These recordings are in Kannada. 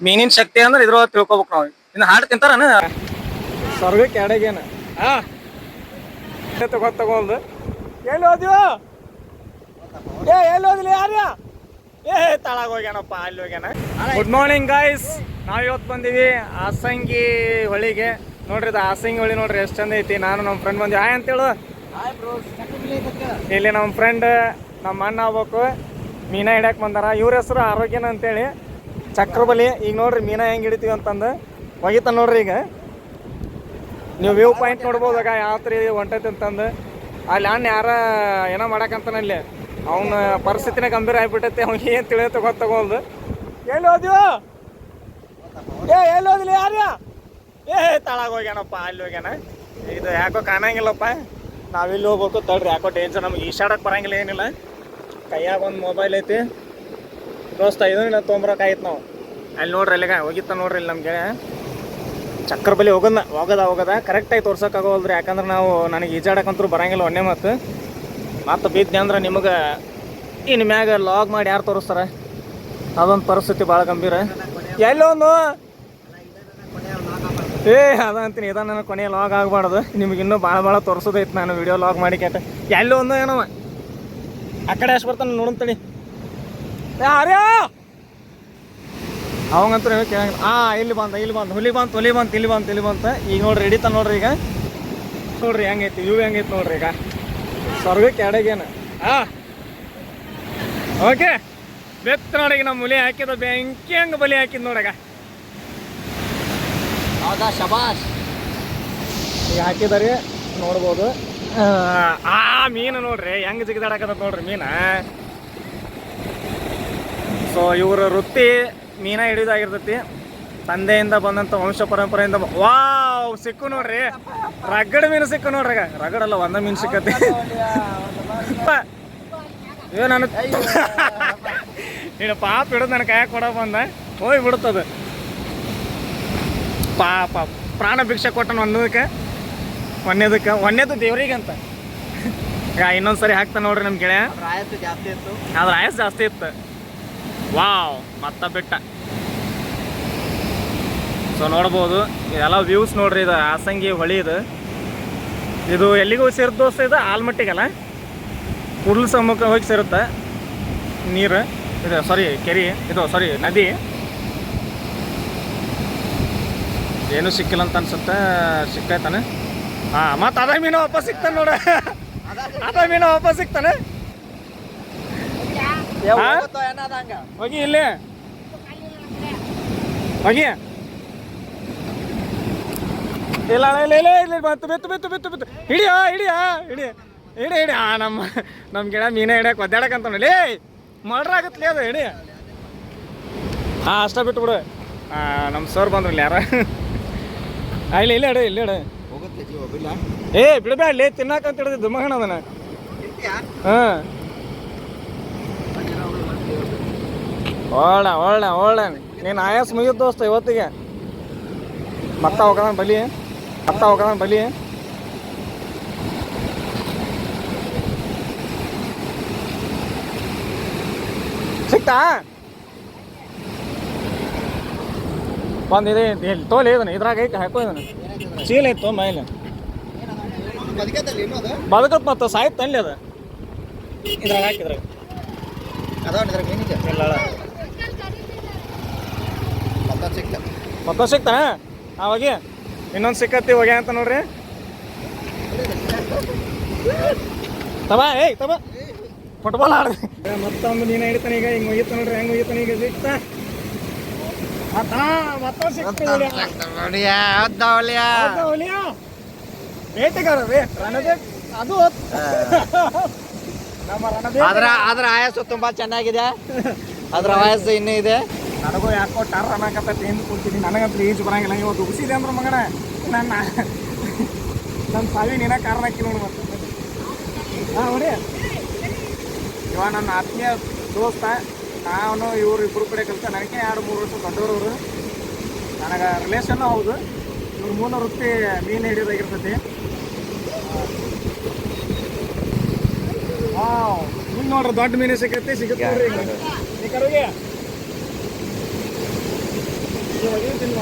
ಮೀನಿನ ಶಕ್ತಿ ಅಂದ್ರೆ ಇದ್ರೊಳಗೆ ತಿಳ್ಕೊಬೇಕು ನಾವು. ಇನ್ನು ಹಾಡು ತಿಂತಾರನ? ಸ್ವರ್ಗಕ್ಕೆ ಎಡಗೇನ ಹಾ. ತಗೋ ತಗೊಂಡು ಎಲ್ಲಿ ಹೋದ್ಯೋ? ಏ ಎಲ್ಲಿ ಹೋದ್ಲಿ ಯಾರ್ಯ? ಏ ತಳಗ ಹೋಗ್ಯಾನಪ್ಪ ಅಲ್ಲಿ ಹೋಗ್ಯಾನ. ಗುಡ್ ಮಾರ್ನಿಂಗ್ ಗಾಯ್ಸ್ ನಾವು ಇವತ್ತು ಬಂದೀವಿ ಆಸಂಗಿ ಹೊಳಿಗೆ. ನೋಡ್ರಿ ಇದು ಆಸಂಗಿ ಹೊಳಿ ನೋಡ್ರಿ ಎಷ್ಟು ಚಂದ ಐತಿ. ನಾನು ನಮ್ಮ ಫ್ರೆಂಡ್ ಬಂದ್ವಿ. ಹಾಯ್ ಅಂತೇಳು. ಇಲ್ಲಿ ನಮ್ಮ ಫ್ರೆಂಡ್ ನಮ್ಮ ಅಣ್ಣ ಆಗ್ಬೇಕು. ಮೀನಾ ಹಿಡ್ಯಾಕ್ ಬಂದಾರ. ಇವ್ರ ಹೆಸರು ಆರೋಗ್ಯನ ಅಂತೇಳಿ. ಚಕ್ರಬಲಿ ಈಗ ನೋಡ್ರಿ ಮೀನಾ ಹೆಂಗ್ ಹಿಡಿತೀವಿ ಅಂತಂದು ಒಗಿತ ನೋಡ್ರಿ ಈಗ. ನೀವು ವ್ಯೂ ಪಾಯಿಂಟ್ ನೋಡ್ಬೋದಾಗ ಯಾವ ಥರ ಹೊಂಟೈತಿ ಅಂತಂದು. ಅಲ್ಲಿ ಅಣ್ಣ ಯಾರ ಏನೋ ಮಾಡಕಂತಾನ ಅಲ್ಲಿ. ಅವನ ಪರಿಸ್ಥಿತಿನೇ ಗಂಭೀರ ಆಗ್ಬಿಟ್ಟೈತಿ, ಅವ್ನಿಗೆ ಏನು ತಿಳಿಯುತ್ತೆ ಗೊತ್ತಾಗೋಲ್ದು ಎಲ್ಲಿ ಹೋದ್ಯೋ? ಏ, ಎಲ್ಲಿ ಹೋದ್ಲಿ ಯಾರ್ಯ? ಏ, ತಳಗ ಹೋಗ್ಯಾನಪ್ಪ, ಅಲ್ಲಿ ಹೋಗ್ಯಾನ. ಇದು ಯಾಕೋ ಕಾಣಂಗಿಲ್ಲಪ್ಪ. ನಾವಿಲ್ಲಿ ಹೋಗ್ಬೇಕು ತಡ್ರಿ, ಯಾಕೋ ಡೇಂಜರ್ ನಮ್ಗೆ ಈಶಾಡಕ್ಕೆ ಬರಂಗಿಲ್ಲ ಏನಿಲ್ಲ. ಕೈಯಾಗ ಒಂದು ಮೊಬೈಲ್ ಐತಿ. ದೋಸ್ತ ಇದನ್ನ ತೊಗೊಂಬರಕಾಯ್ತು ನಾವು. ಅಲ್ಲಿ ನೋಡ್ರಿ, ಅಲ್ಲಿಗ ಹೋಗಿತ್ತ ನೋಡ್ರಿ ಇಲ್ಲಿ ನಮಗೆ ಚಕ್ರ ಬಲಿ ಹೋಗೋದ, ಹೋಗದ. ಹೋಗದ ಕರೆಕ್ಟಾಗಿ ತೋರ್ಸೋಕ್ಕಾಗೋಲ್ರಿ ಯಾಕಂದ್ರೆ ನಾವು ನನಗೆ ಈಜಾಡಕ್ಕಂತೂ ಬರಂಗಿಲ್ಲ ಒಂದೇ ಮತ್ತು ಮತ್ತೆ ಬಿದ್ದೆ ಅಂದ್ರೆ ನಿಮಗೆ ಇನ್ನು ಮ್ಯಾಗ ಲಾಗ್ ಮಾಡಿ ಯಾರು ತೋರಿಸ್ತಾರೆ? ಅದೊಂದು ಪರಿಸ್ಥಿತಿ ಭಾಳ ಗಂಭೀರ. ಎಲ್ಲೊಂದು ಏ ಅದಂತೀನಿ ಇದ ನನ್ನ ಕೊನೆಯ ಲಾಗ್ ಆಗಬಾರ್ದು. ನಿಮ್ಗೆ ಇನ್ನೂ ಭಾಳ ಭಾಳ ತೋರಿಸೋದೈತೆ ನಾನು ವಿಡಿಯೋ ಲಾಗ್ ಮಾಡಿ ಕೇಟ ಎಲ್ಲೊಂದು ಏನವ? ಆ ಕಡೆ ಎಷ್ಟು ಬರ್ತಾನೆ ನೋಡಂತಡಿ ಯಾರ್ಯಾ ಅವಂಗಂತೂ ಕೇಳಂಗಿಲ್ಲ. ಆ ಇಲ್ಲಿ ಬಂತ ಇಲ್ಲಿ ಬಂತ ಹುಲಿ ಬಂತು ಹುಲಿ ಬಂತು ಇಲ್ಲಿ ಬಂತು ಇಲ್ಲಿ ಬಂತ. ಈಗ ನೋಡ್ರಿ ಹಿಡಿತ ನೋಡ್ರಿ ಈಗ. ನೋಡ್ರಿ ಹೆಂಗೈತಿ ಇವು ಹೆಂಗೈತಿ ನೋಡ್ರಿ ಈಗ. ಸ್ವರ್ಗಕ್ಕೆ ಎಡಗೇನು ಆ. ಓಕೆ. ಬೆತ್ತ ನೋಡಿ ಈಗ ನಮ್ಮ ಹುಲಿ ಹಾಕಿದ ಬೆಂಕಿ ಹಂಗೆ ಬಲಿ ಹಾಕಿದ್ ನೋಡಗ ಹೌದಾ ಶಬಾಷ್? ಈಗ ಹಾಕಿದಾರೆ ನೋಡ್ಬೋದು. ಆ, ಆ ಮೀನು ನೋಡ್ರಿ ಹೆಂಗ್ ಜಿಗಿದಾಡಕತ್ತ ನೋಡ್ರಿ ಮೀನ? ಸೊ ಇವರ ವೃತ್ತಿ ಮೀನ ಹಿಡಿದಾಗಿರ್ತತಿ. ತಂದೆಯಿಂದ ಬಂದಂತ ವಂಶ ಪರಂಪರೆಯಿಂದ ವಾ ವಾವ್ ಸಿಕ್ಕು ನೋಡ್ರಿ. ರಗಡ್ ಮೀನು ಸಿಕ್ಕು ನೋಡ್ರಿ ಈಗ. ರಗಡ್ ಅಲ್ಲ ಒಂದ ಮೀನು ಸಿಕ್ಕತಿ. ನಾನು ನೀನು ಪಾಪ ಹಿಡಿದು ನನ್ನ ಕೈಯಾಗ ಕೊಡ ಬಂದ. ಹೋಗಿ ಬಿಡುತ್ತದ ಪಾಪ ಪ್ರಾಣ ಭಿಕ್ಷೆ ಕೊಟ್ಟನ ಒಂದಕ್ಕೆ ಒಂದೇದಕ್ಕೆ ಒಂದೇದು ದೇವ್ರಿಗೆ ಅಂತ ಈಗ ಇನ್ನೊಂದು ಸರಿ ಹಾಕ್ತಾ ನೋಡ್ರಿ ನಮ್ಮ ಗೆಳೆಯ. ರಾಯತ್ತು ಜಾಸ್ತಿ ಇತ್ತು. ಅದ್ರ ಆಯಸ್ ಜಾಸ್ತಿ ಇತ್ತು. ವಾವ್ ಮತ್ತ ಬೆಟ್ಟ. ಸೊ ನೋಡ್ಬೋದು ಇದೆಲ್ಲ ವ್ಯೂಸ್ ನೋಡ್ರಿ ಇದು ಆಸಂಗಿ ಹೊಳಿ ಇದು. ಇದು ಎಲ್ಲಿಗೂ ಸೇರಿದ ದೋಸ್ತ ಇದು? ಆಲ್ಮಟ್ಟಿಗಲ್ಲ? ಕುರ್ಲ್ ಸಮ್ಮುಖ ಹೋಗಿ ಸೇರುತ್ತೆ. ನೀರು ಇದು ಸಾರಿ ಕೆರೆ ಇದು ಸಾರಿ ನದಿ. ಏನು ಸಿಕ್ಕಿಲ್ಲ ಅಂತ ಅನ್ಸುತ್ತೆ ಸಿಕ್ಕೈತಾನೆ ಹಾಂ ಮತ್ತೆ ಅದ ಮೀನು ವಾಪಸ್ ಸಿಗ್ತಾನೆ ನೋಡ. ಅದ ಮೀನು ವಾಪಸ್ ಸಿಗ್ತಾನೆ. ಹೋಗಿ? ಇಲ್ಲಿ. ಹೋಗಿ. ಇಲ್ಲ ಇಲ್ಲ ಇಲ್ಲ ಇಲ್ಲ ಬತ್ತು ಬಿತ್ತು ಬಿತ್ತು ಬಿತ್ತು ಬಿತ್ತು. ಹಿಡಿಯೋ ಹಿಡಿಯೋ ಹಿಡಿ ಹಿಡಿ ಹಿಡಿ. ಆ ನಮ್ಮ ನಮ್ಮ ಗಿಡ ಮೀನ ಹಿಡಿಯಕ್ಕೆ ಒದ್ದಾಡಕಂತ ನೋಡಿ. ಮಾಡ್ರಾಗತ್ಲಿ ಅದು ಹಿಡಿ. ಹಾಂ ಅಷ್ಟ ಬಿಟ್ಟು ಬಿಡು ನಮ್ಮ ಸರ್ ಬಂದ್ರಲ್ಲ ಯಾರ? ಇಲ್ಲ ಇಲ್ಲ ಇಡು ಇಲ್ಲ ಇಡು. ಏ ಬಿಡಬೇಡ ಬಿಡಬೇಡಲಿ ತಿನ್ನಾಕಂತ ಹಿಡಿದಿದ್ದು ಮಗಣ ಅದನ್ನ. ಹಾಂ. ಒಳ್ಳೆ ಒಳ್ಳೆ ಒಳ್ಳೆ. ನೀನು ಆಯಾಸ ಮುಗಿದ ದೋಸ್ತ ಇವತ್ತಿಗೆ. ಮತ್ತ ಹೋಗದ ಬಲಿ ಮತ್ತ ಹೋಗದ ಬಲಿ. ಸಿಕ್ತಾ? ಒಂದು ಇದೆ ಇಲ್ಲಿ ತೋಲಿ ಇದನ್ನ ಇದ್ರಾಗ ಐತೆ ಹಾಕೋ ಇದನ್ನ. ಚೀಲ ಇತ್ತು ಮೈಲ. ಇಲ್ಲ ಬದುಕತ್ ಮತ್ತೆ ಸಾಯ್ತಲ್ಲಿ ಅದು. ಇದ್ರಾಗ ಹಾಕಿದ್ರಾಗ. ಅದಾವ ಇದ್ರಾಗ ಏನಿದೆ ಇಲ್ಲ ಮತ್ತ ಸಿಕ್ತ ಸಿಗ್ತಾನೆ ಅವಾಗೆ ಇನ್ನೊಂದು ಸಿಕ್ಕತ್ತಿ ಹೋಗ್ಯ ಅಂತ ನೋಡ್ರಿ. ತಬಾ ಏಯ್ ತಬಾ. ಫುಟ್ಬಾಲ್ ಆಡ ಮತ್ತೊಂದು ನೀನು ಹಿಡಿತಾನೆ ಈಗ ಹಿಂಗೆ ಹೋಗಿತ್ತ ನೋಡ್ರಿ ಹೆಂಗೆ ಹೋಗಿತ್ತ ಈಗ ಸಿಕ್ತ? ಆದ್ರ ಮತ್ತೊಂದು ಬೇಟೆಗಾರ ರೀ ಅದು ನಮ್ಮ ಅದ್ರ ಅದ್ರ ಆಯಸ್ಸು ತುಂಬಾ ಚೆನ್ನಾಗಿದೆ. ಅದ್ರ ಆಯಸ್ಸು ಇನ್ನೂ ಇದೆ. ನನಗೂ ಯಾಕೋ ಟರ್ ಅನ್ನಕತ್ತೈತಿ ಎಂದು ಕೂತೀನಿ ನನಗಂತೂ ಈಜು ಬರಂಗಿಲ್ಲ. ಇವತ್ತು ಉಗಿಸಿದೆ ಅಂದ್ರೆ ಮಗನ. ನನ್ನ ನನ್ನ ಸಾವಿನ ಕಾರಣ ಹಾಕಿ ನೋಡಿ ಮತ್ತೆ. ಹಾಂ ನೋಡಿ ಇವ ನನ್ನ ಆತ್ಮೀಯ ದೋಸ್ತ ನಾನು ಇವರು ಇಬ್ಬರು ಕಡೆ ಕಲಿತ ನನಗೆ ಎರಡು ಮೂರು ವರ್ಷ ದೊಡ್ಡವರು ನನಗೆ ರಿಲೇಷನ್ನು ಹೌದು. ಇವ್ರು ಮೂಲ ವೃತ್ತಿ ಮೀನು ಹಿಡಿಯೋದಾಗಿರ್ತೈತಿ ಹಾಂ ಮುಂದೆ ನೋಡ್ರಿ ದೊಡ್ಡ ಮೀನು ಸಿಗತ್ತೆ ಸಿಗುತ್ತೆ ನೋಡ್ರಿ ಈಗ.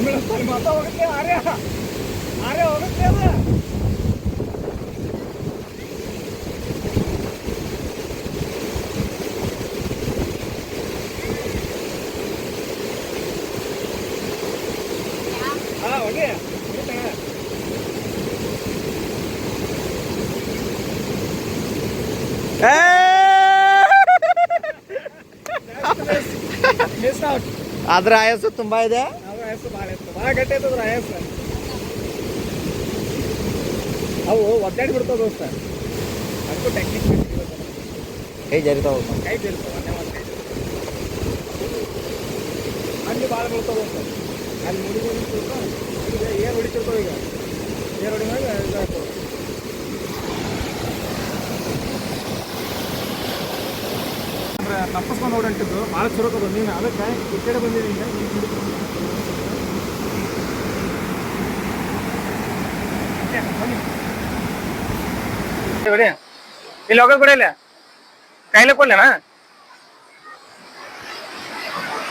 ಈ ಕಡೆಗೆ ಮಾತಾ ಹೋಗುತ್ತೆ ಆರ್ಯ ಆರ್ಯ ಹೋಗುತ್ತೆ ಅದು ಹಾ ಹೋಗಿ ಮಿಸ್ ಔಟ್ ಅದ್ರ ಆಯಸ್ಸು ತುಂಬಾ ಇದೆ ಅವು ಒದ್ದಾಡಿ ಬಿಡ್ತಾವ ದೋಸ್ತ ಅದಕ್ಕೂ ಟೆಕ್ನಿಕ್ ಕೈ ಜರಿತಾವ ಕೈ ಜರಿತಾವ ಅಲ್ಲಿ ಭಾಳ ಬೀಳ್ತಾವ ದೋಸ್ತ ಅಲ್ಲಿ ಮುಡಿ ಏನು ಹೊಡಿತಿರ್ತಾವ ಈಗ ಏರ್ ಹೊಡಿದಾಗ ಇದಾಗ್ತಾವ ಅಂದ್ರೆ ತಪ್ಪಿಸ್ಕೊಂಡು ಓಡಂಟಿದ್ದು ಭಾಳ ಚುರುಕದು ನೀನು ಅದಕ್ಕೆ ಈ ಕಡೆ ಬಂದಿದ್ದೀನಿ ಬನ್ನಿ. ಇಲ್ಲಿ ಹೋಗೋದು ಬಿಡಿ ಇಲ್ಲಿ? ಕೈಲೇ ಕೊಡ್ಲೇನಾ?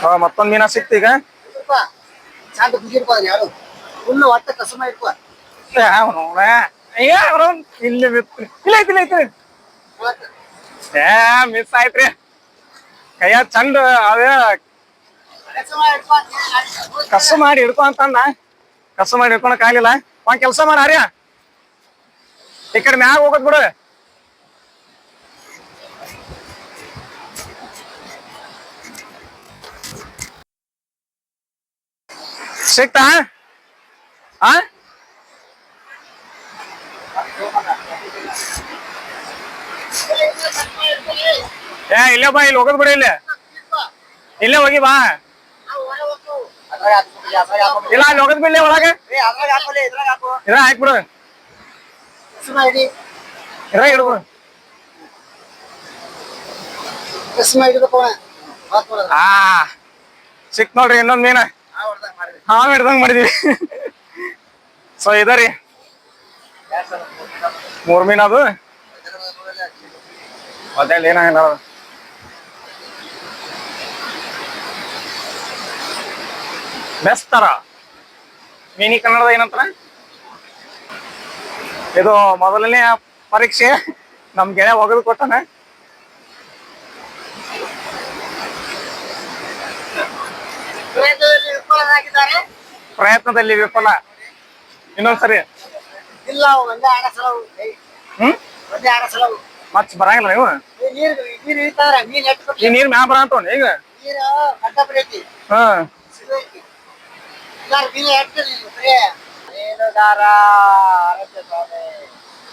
ಹಾ ಮತ್ತೊಂದು ಮೀನ ಸಿಕ್ತು ಈಗ. ಶಾಂತ ಯಾರು? ಫುಲ್ ಒಟ್ಟ ಕಸಮ ಇಟ್ಕೋ ಅವನು ಅಯ್ಯ ಅವ್ನು. ಇಲ್ಲಿ ಇಲ್ಲ ಐತಿ ಇಲ್ಲ ಐತಿ ಏ ಮಿಸ್ ಆಯ್ತ್ರಿ. ಕೈಯ ಚಂದ ಕಸಮ ಕಸ ಮಾಡಿ ಹಿಡ್ಕೊ ಅಂತಂದ. ಕಸ ಮಾಡಿ ಹಿಡ್ಕೊಳಕ್ ಆಗ್ಲಿಲ್ಲ. ಒಂದ್ ಕೆಲಸ ಮಾಡ ಹರ್ಯ ಈ ಕಡೆ ಮ್ಯಾಗ ಹೋಗೋದ್ ಬಿಡು. ಸಿಗ್ತಾ ಆ? ಏ, ಇಲ್ಲೇ ಬಾ, ಇಲ್ಲಿ ಹೋಗೋದ್ ಬಿಡಿ ಇಲ್ಲಿ. ಇಲ್ಲೇ ಹೋಗಿ ಬಾ. ಇಲ್ಲ, ಅಲ್ಲಿ ಹೋಗೋದ್ ಬಿಡ್ಲಿ ಒಳಗೆ. ಇದ ಹಾಕ್ಬಿಡು ಇರ ಇಡ್ಬಿಡು ಆ ಸಿಕ್ ನೋಡ್ರಿ, ಇನ್ನೊಂದ್ ಮೀನ. ಹಾ ಹೊಡ್ದಂಗ್ ಮಾಡಿದೀವಿ. ಸೊ ಇದರಿ ಮೂರ್ ಮೀನ ಅದು. ಮತ್ತೆ ಏನಾಗಿಲ್ಲ. ಬೆಸ್ತರ. ಮೀನಿ ಕನ್ನಡದ ಏನಂತಾರ? ಇದು ಮೊದಲನೇ ಪರೀಕ್ಷೆ. ನಮ್ ಗೆಳೆಯ ಒಗದು ಕೊಟ್ಟಾನ. ಪ್ರಯತ್ನದಲ್ಲಿ ವಿಫಲ ಇನ್ನೊಂದ್ಸರಿ ಇಲ್ಲ ಒಂದೇ ಆಡ ಸಲ ಹ್ಮ್? ಒಂದೇ ಆಡ ಸಲ ಮತ್ ಬರಂಗಿಲ್ಲ ನೀವು? ನೀರು ನೀರು ನೀರ್ ಮ್ಯಾ ಬರಂತ ಈಗ? ನೀರು ಐತಿ ಹಾ.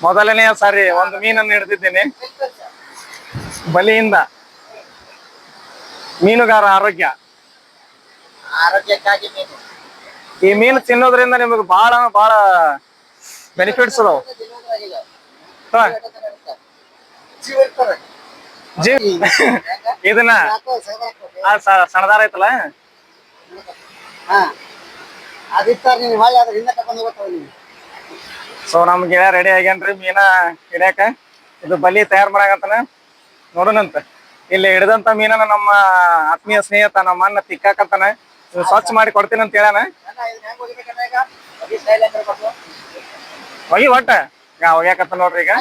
ಮೊದಲನೆಯ ಸಾರಿ ಒಂದು ಮೀನನ್ನು ಹಿಡಿದಿದ್ದೇನೆ. ಬಲಿಯಿಂದ. ಮೀನುಗಾರ ಆರೋಗ್ಯ. ಆರೋಗ್ಯಕ್ಕಾಗಿ ಮೀನು. ಈ ಮೀನು ತಿನ್ನೋದ್ರಿಂದ ನಿಮಗೆ ಬಹಳ ಬಹಳ ಬೆನಿಫಿಟ್ಸ್ ಅದಾವ ಇದನ್ನ ಸಣ್ಣದಾರ ಐತಲ್ಲ? ಹೊಳ್ಳಿ ಅದ್ರ ಹಿಂದೆ ಹೋಗ್ತಾವ ಸೊ ನಮ್ ಗೆಳೆಯ ರೆಡಿ ಆಗ್ಯಾನ್ರಿ ಮೀನಾ ಹಿಡ್ಯಾಕ. ಇದು ಬಲಿ ತಯಾರು ಮಾಡಾಕತ್ತಾನ. ನೋಡೋಣಂತ ಇಲ್ಲಿ ಹಿಡಿದಂತ ಮೀನನ ನಮ್ಮ ಆತ್ಮೀಯ ಸ್ನೇಹಿತ ನಮ್ಮ ಅನ್ನ ತಿಕ್ಕಾಕತ್ತಾನ. ಸ್ವಚ್ಛ ಮಾಡಿ ಕೊಡ್ತೀನಿ ಅಂತ ಹೇಳಾನ ಹೆಂಗ್ ಒಟ್ಟ. ಈಗ ಹೋಗ್ಯಾಕತ್ತ ನೋಡ್ರಿ ಈಗ.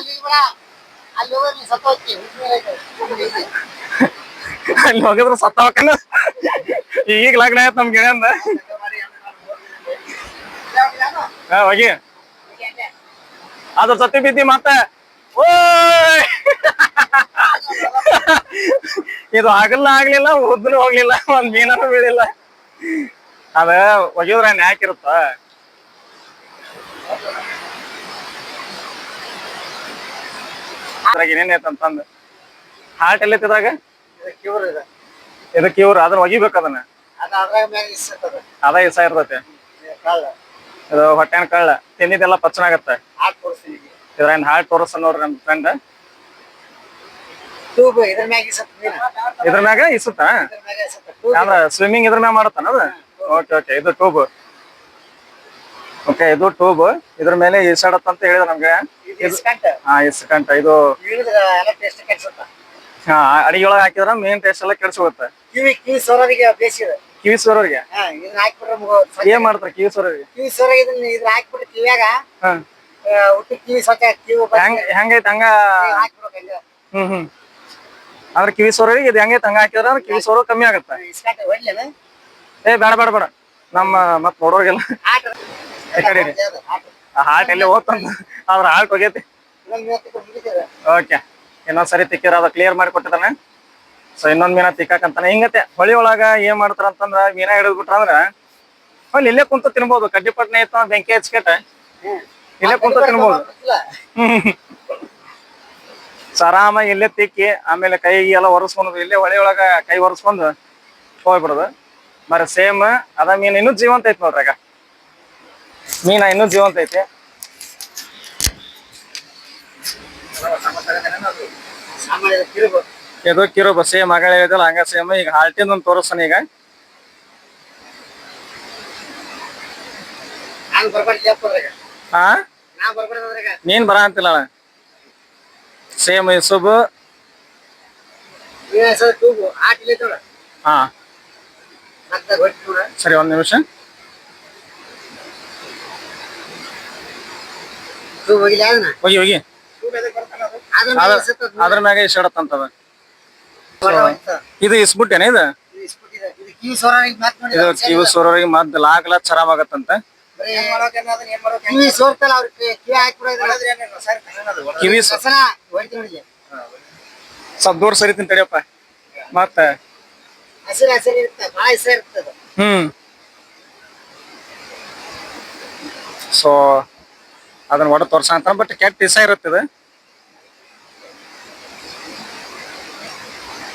ಅಲ್ಲಿ ಹೋಗಿದ್ರು ಸತ್ತ ಈಗ ಲಗ್ನ ಆಯ್ತು ನಮ್ ಗೆಳೆಯಂದ ಹೋಗಿ ಹೀಗೆ. ಅಂದೆ. ಅದ್ರ ಸತಿ ಬಿದ್ದಿ ಮತ್ತೆ. ಇದು ಆಗಲ್ಲ ಆಗ್ಲಿಲ್ಲ ಉದ್ದನು ಹೋಗ್ಲಿಲ್ಲ ಒಂದ್ ಮೀನನು ಬೀಳಿಲ್ಲ ಅದ ಒಗಿದ್ರ ಯಾಕಿರುತ್ತ ಅದ್ರಾಗ ಏನೇನೈತೆ ಅಂತಂದು. ಹಾರ್ಟ್ ಎಲ್ಲೈತಿದಾಗ. ಇದಕ್ಕೆ ಇವ್ರು ಅದನ್ನ ಒಗಿಬೇಕು ಅದನ್ನ. ಅದು ಇಸ ಇರ್ತೈತೆ. ಇದು. ಹೊಟ್ಟೆನ ಕಳ್ಳ ತಿಂದಿದ್ದೆಲ್ಲ ಪಚನ ಆಗತ್ತೆ ಹಾಕ್ ಕೊಡಿಸ್ತೀನಿ ಈಗ. ಇದ್ರಾಗ ಹಾರ್ಟ್ ತೋರಿಸ ನೋಡ್ರಿ ನಮ್ ಫ್ರೆಂಡ್ ಇದ್ರ ಮ್ಯಾಗ ಇಸುತ್ತ? ಅಂದ್ರ ಸ್ವಿಮ್ಮಿಂಗ್ ಇದ್ರ ಮ್ಯಾಗ ಮಾಡತ್ತಾನ ಅದು? ಓಕೆ ಓಕೆ ಇದು ಟ್ಯೂಬ್ ಓಕೆ ಇದು ಟ್ಯೂಬ್ ಇದ್ರ ಮೇಲೆ ಈಸಾಡತ್ತ ಅಂತ ಹೇಳಿದ ನಮ್ಗೆ. ಹಾ ಇಸ್ಕಂಟ ಇದು ಹಾ ಅಡಿಗೆ ಒಳಗೆ ಹಾಕಿದ್ರ ಮೇನ್ ಟೇಸ್ಟ್ ಎಲ್ಲ ಕೆಡ್ಸಿ ಹೋಗುತ್ತೆ ಕಿವಿ ಸೋರವ್ರಿಗೆ ಹಾ ಇದನ್ನ ಹಾಕ್ಬಿಟ್ರೆ ಮುಗ ಏನ್ ಮಾಡ್ತಾರೆ ಕಿವಿ ಸೋರವ್ರಿಗೆ ಕಿವಿ ಸೋರ ಇದನ್ನ ಇದ್ರ ಹಾಕ್ಬಿಟ್ಟು ಕಿವಿಯಾಗ ಹಾ. ಹುಟ್ಟು ಕಿವಿ ಸ್ವಚ್ಛ ಕಿವಿ ಹೆಂಗ್ ಹೆಂಗೈತೆ ಹಂಗ? ಹಾಕ್ಬಿಡ್ಬೇಕು ಹ್ಮ್ ಹ್ಮ್. ಅಂದ್ರೆ ಕಿವಿ ಸೋರವ್ರಿಗೆ ಇದು ಹೆಂಗೈತೆ ಹಂಗ ಹಾಕಿದ್ರ ಅಂದ್ರೆ ಕಿವಿ ಸೋರ ಕಮ್ಮಿ ಆಗತ್ತೆ. ಇಸ್ಕಂಟ್ ಹೊಡ್ಲೇನ ಏ ಬೇಡ ಬೇಡ ಬೇಡ. ನಮ್ಮ ಮತ್ ನೋಡೋರ್ಗೆಲ್ಲ ಆಟ. ಈ ಕಡೆ ಇರಿ. ಹಾರ್ಟ್ ಎಲ್ಲಿ ಹೋಗ್ತಂತ ಅದ್ರ ಹಾರ್ಟ್ ಹೋಗೈತಿ ಇನ್ನೊಂದ್ ಮೂವತ್ತು ಕೊಟ್ಟು ಮುಗಿತದೆ. ಓಕೆ. ಇನ್ನೊಂದ್ ಸರಿ ತಿಕ್ಕಿರ ಅದ ಕ್ಲಿಯರ್ ಮಾಡಿ ಕೊಟ್ಟಿದ್ದಾನೆ. ಸೊ ಇನ್ನೊಂದ್ ಮೀನ ತಿಕ್ಕಾಕಂತಾನೆ. ಹಿಂಗತೆ ಹೊಳಿ ಒಳಗ ಏನ್ ಮಾಡ್ತಾರ ಅಂತಂದ್ರ ಮೀನ ಹಿಡಿದ್ ಬಿಟ್ರ ಅಂದ್ರ ಅಲ್ಲಿ ಇಲ್ಲೇ ಕುಂತ ತಿನ್ಬೋದು. ಕಡ್ಡಿಪಟ್ನೆ ಇತ್ತು ಬೆಂಕಿ ಹಚ್ಕೇಟ ಇಲ್ಲೇ ಕುಂತ ತಿನ್ಬೋದು. ಸರಾಮ ಇಲ್ಲೇ ತಿಕ್ಕಿ, ಆಮೇಲೆ ಕೈ ಎಲ್ಲ ಒರೆಸ್ಕೊಂಡು ಇಲ್ಲೇ ಹೊಳಿ ಒಳಗ ಕೈ ಒರೆಸ್ಕೊಂಡು ಹೋಗ್ಬಿಡೋದು. ಮರ ಸೇಮ್ ಅದ ಮೀನ್ ಇನ್ನೂ ಜೀವಂತ ಐತಿ ನೋಡ್ರಿ ಈಗ ಮೀನ ಇನ್ನೂ ಜೀವಂತ ಐತಿ. ಸಾಮಾನ್ಯ ಇದು ಕಿರುಬ ಸೇಮ್ ಮಗಳ ಹೇಳಿದಲ್ಲ ಹಂಗ ಸೇಮ್ ಈಗ ಹಾಲ್ಟಿಂದ ಒಂದು ತೋರಿಸ್ತಾನೆ ಈಗ. ಹಾ ನೀನ್ ಬರ ಅಂತಿಲ್ಲ ಸೇಮ್ ಸುಬ್ ಹಾ. ಸರಿ ಒಂದ್ ನಿಮಿಷ. ಹೋಗಿ ಹೋಗಿ. ಅದ್ರ ಮ್ಯಾಗ ಇಷ್ಟ ಅಂತದ. ಇದು ಇಸ್ಬಿಟ್ಟೇನ ಇದು? ಇದು ಕಿವಿ ಮಾತ್ ಸೋರರಿಗೆ ಮದ್ ಲಾಕ್ ಲಾಕ್ ಚರಾಮ್ ಆಗತ್ತಂತ. ಕಿವಿ ಸ್ವಲ್ಪ ದೂರ ಸರಿತೀನಿ ತಡಿಯಪ್ಪ ಮತ್ತ? ಹ್ಮ್. ಸೊ ಅದನ್ನ ಒಡ ತೋರ್ಸ ಅಂತ. ಬಟ್ ಕೆಟ್ಟ ಇಸ ಇರುತ್ತದೆ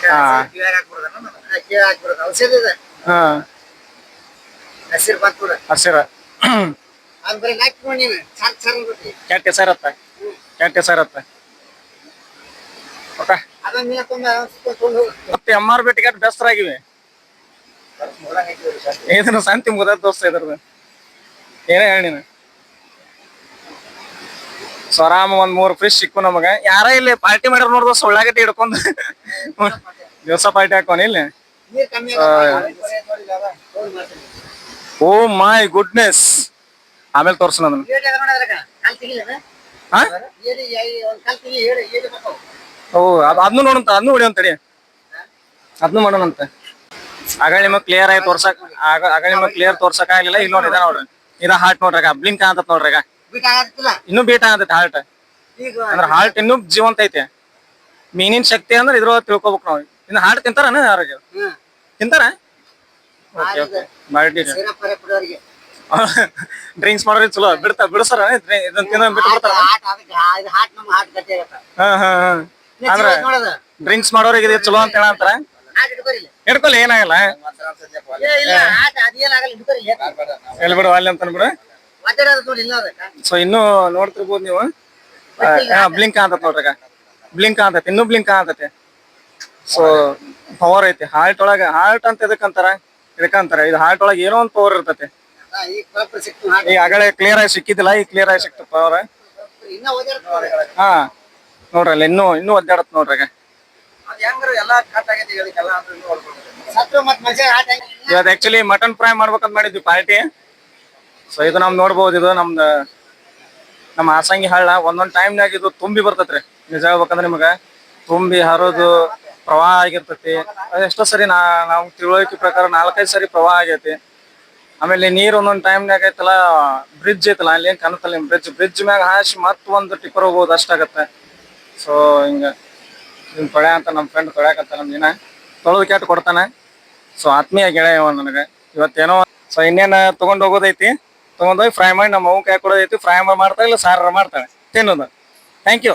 ಹಾ. ಕಿವಿಯಾಗ ಹಾಕ್ಬಿಡೋದು ಕಿವಿ ಹಾಕ್ಬಿಡೋದು ಔಷಧ ಇದೆ. ಹಾ. ಹಸಿರು ಬಂದ್ಬಿಡ ಹಸಿರ. ಅದು ಬರೀ ನಾಲ್ಕು ನೀನು ಸರ್ ಸರ್ ಬಿಟ್ಟಿ ಕೆಟ್ಟ ಇಸ ಇರತ್ತ ಕೆಟ್ಟ ಇಸ ಇರತ್ತ ಅದನ್ನ ನೀನು ತುಂಬ ತೊಗೊಂಡು ಹೋಗು ಮತ್ತೆ ಎಂ ಆರ್ ಬಿಟ್ಟಿಗೆ ಬೆಸ್ತರ ಆಗಿವೆ. ಇದನ್ನ ಸಂತಿ ಮುದ ದೋಸ್ತ ಇದ್ರದ್ದು. ಏನೇ ಹೇಳಿ ನೀನು. ಸೊ ಆರಾಮ ಒಂದ್ ಮೂರ್ ಫಿಶ್ ಸಿಕ್ಕು ನಮಗ. ಯಾರ ಇಲ್ಲಿ ಪಾರ್ಟಿ ಮಾಡ್ಯಾರ ನೋಡ್ದ ಸೊಳ್ಳಾಗಟ್ಟಿ ಹಿಡ್ಕೊಂಡು ದಿವಸ ಪಾರ್ಟಿ ಹಾಕೋನ್ ಇಲ್ಲಿ. Oh my goodness. ಆಮೇಲೆ ತೋರ್ಸೋಣ ಅದನ್ನ ಓ ಅದ್ ಅದನ್ನು ನೋಡಂತ ಅದನ್ನು ಹೊಡಿಯಂತ ಅದನ್ನು ಮಾಡೋಣಂತ ಆಗಳ ನಿಮಗ್ ಕ್ಲಿಯರ್ ಆಗಿ ತೋರ್ಸಕ್ ಆಗ ಆಗ ನಿಮಗ್ ಕ್ಲಿಯರ್ ತೋರ್ಸಕ್ ಆಗಲಿಲ್ಲ. ಇಲ್ಲಿ ನೋಡಿ ಇದ ನೋಡ್ರಿ. ಇದ ಹಾಟ್ ನೋಡ್ರಿ ಬ್ಲಿಂಕ್ ಅಂತ ನೋಡ್ರಿ ಆಗತ್ತಿಲ್ಲ ಇನ್ನೂ ಬೀಟ್ ಆಗತ್ತೆ ಹಾರ್ಟ್ ಈಗ ಅಂದ್ರ ಹಾರ್ಟ್ ಇನ್ನು ಜೀವಂತ ಐತೆ. ಮೀನಿನ ಶಕ್ತಿ ಅಂದ್ರೆ ಇದ್ರೊಳಗೆ ತಿಳ್ಕೊಬೇಕು ನಾವು. ಇನ್ನು ಹಾರ್ಟ್ ತಿಂತಾರ ಯಾರಿಗೆ? ಹ್ಮ್. ತಿಂತಾರ? ಓಕೆ ಡ್ರಿಂಕ್ಸ್ ಮಾಡೋರಿ ಚಲೋ. ಬಿಡ್ತಾ ಬಿಡಸರ ಇದನ್ನ ತಿನ್ನ ಬಿಟ್ಟು ಬಿಡ್ತಾರ? ಹಾಟ್ ಅದಕ್ಕೆ ಹಾ- ಹಾಟ್ ನಮ್ಮ ಹಾಟ್ ಗಟ್ಟಿ ಆಗತ್ತ ಹಾ ಹಾ ಹಾ. ಅಂದ್ರ ನೋಡೋದು. ಡ್ರಿಂಕ್ಸ್ ಮಾಡೋರಿಗೆ ಇದು ಚಲೋ ಅಂತ ಹೇಳಂತಾರ? ಹಾಟ್ ಇಟ್ಕೋರಿಲ್ಲ ಹಿಡ್ಕೊಲ್ಲ ಏನಾಗಲ್ಲ. ಏ ಇಲ್ಲ ಹಾಟ್ ಅದೇನಾಗಲ್ಲ ಇಟ್ಕೋರಿಲ್ಲ ಎಲ್ಲಿ ಬಿಡು ಅಲ್ಲಿ ಅಂತ ಬಿಡು ಸೊ ಇನ್ನು ನೋಡ್ತಿರ್ಬೋದು ನೀವು. ಬ್ಲಿಂಕ್ ಆತತ್ ನೋಡ್ರಿ ಬ್ಲಿಂಕ್ ಅಂತ ಇನ್ನೂ ಬ್ಲಿಂಕ್ ಆತೈತಿ ಸೊ ಪವರ್ ಐತಿ. ಹಾರ್ಟ್ ಒಳಗ ಹಾರ್ಟ್ ಅಂತ ಎದಕ್ಕಂತಾರ ಇದಕ್ಕಂತಾರ ಇದು ಹಾರ್ಟ್ ಒಳಗೆ ಏನೋ ಒಂದು ಪವರ್ ಇರ್ತೈತಿ. ಈ ಈಗ ಆಗಲೇ ಕ್ಲಿಯರ್ ಆಗಿ ಸಿಕ್ಕಿದಿಲ್ಲ ಈಗ ಕ್ಲಿಯರ್ ಆಗಿ ಸಿಕ್ತ ಪವರ್ ಹಾ ನೋಡ್ರಿ ಅಲ್ಲಿ ಇನ್ನೂ ಇನ್ನೂ ಒದ್ದಾಡತ್ ನೋಡ್ರಿ ಇವತ್ತು ಆಕ್ಚುಲಿ ಮಟನ್ ಫ್ರೈ ಮಾಡ್ಬೇಕಂತ ಮಾಡಿದ್ವಿ ಪಾರ್ಟಿ ಸೊ ಇದು ನಮ್ ನೋಡ್ಬೋದು, ಇದು ನಮ್ದು ನಮ್ಮ ಆಸಂಗಿ ಹಳ್ಳ. ಒಂದೊಂದ್ ಟೈಮ್ನಾಗ ಇದು ತುಂಬಿ ಬರ್ತೈತ್ರಿ ನಿಜ ಹೇಳ್ಬೇಕಂದ್ರೆ ನಿಮಗ, ತುಂಬಿ ಹರಿದು ಪ್ರವಾಹ ಆಗಿರ್ತೈತಿ. ಎಷ್ಟೋ ಸರಿ ನಾ, ನಾವು ತಿಳುವಳಿಕೆ ಪ್ರಕಾರ ನಾಲ್ಕೈದು ಸರಿ ಪ್ರವಾಹ ಆಗೈತಿ. ಆಮೇಲೆ ನೀರ್ ಒಂದೊಂದ್ ಟೈಮ್ನಾಗ ಐತಲ್ಲ ಬ್ರಿಡ್ಜ್ ಐತಲ್ಲ, ಅಲ್ಲಿ ಏನ್ ಕಾಣುತ್ತಲ್ಲ ಬ್ರಿಡ್ಜ್ ಬ್ರಿಡ್ಜ್ ಮ್ಯಾಗ ಹಾಸಿ ಮತ್ ಒಂದು ಟಿಪ್ಪರ್ ಹೋಗ್ಬೋದು ಅಷ್ಟಾಗತ್ತೆ ಸೊ ಹಿಂಗ ನಿಮ್ ತೊಳೆ ಅಂತ ನಮ್ಮ ಫ್ರೆಂಡ್ ತೊಳ್ಯಾಕಂತ ನಮ್ ದಿನ. ತೊಳೆದು ಕೆಟ್ಟು ಕೊಡ್ತಾನೆ. ಸೊ ಆತ್ಮೀಯ ಗೆಳೆಯವ ನನಗೆ. ಇವತ್ತೇನೋ ಸೊ ಇನ್ನೇನ ತಗೊಂಡ್ ಹೋಗೋದೈತಿ? ತಗೊಂಡೋಗಿ ಫ್ರೈ ಮಾಡಿ ನಮ್ಮ ಅವ್ವ ಕೈ ಕೊಡೋದೈತಿ ಫ್ರೈ ಮಾಡ್ತಾರೆ ಇಲ್ಲ, ಸಾರ ಮಾಡ್ತಾರೆ ತಿನ್ನೋದು. Thank you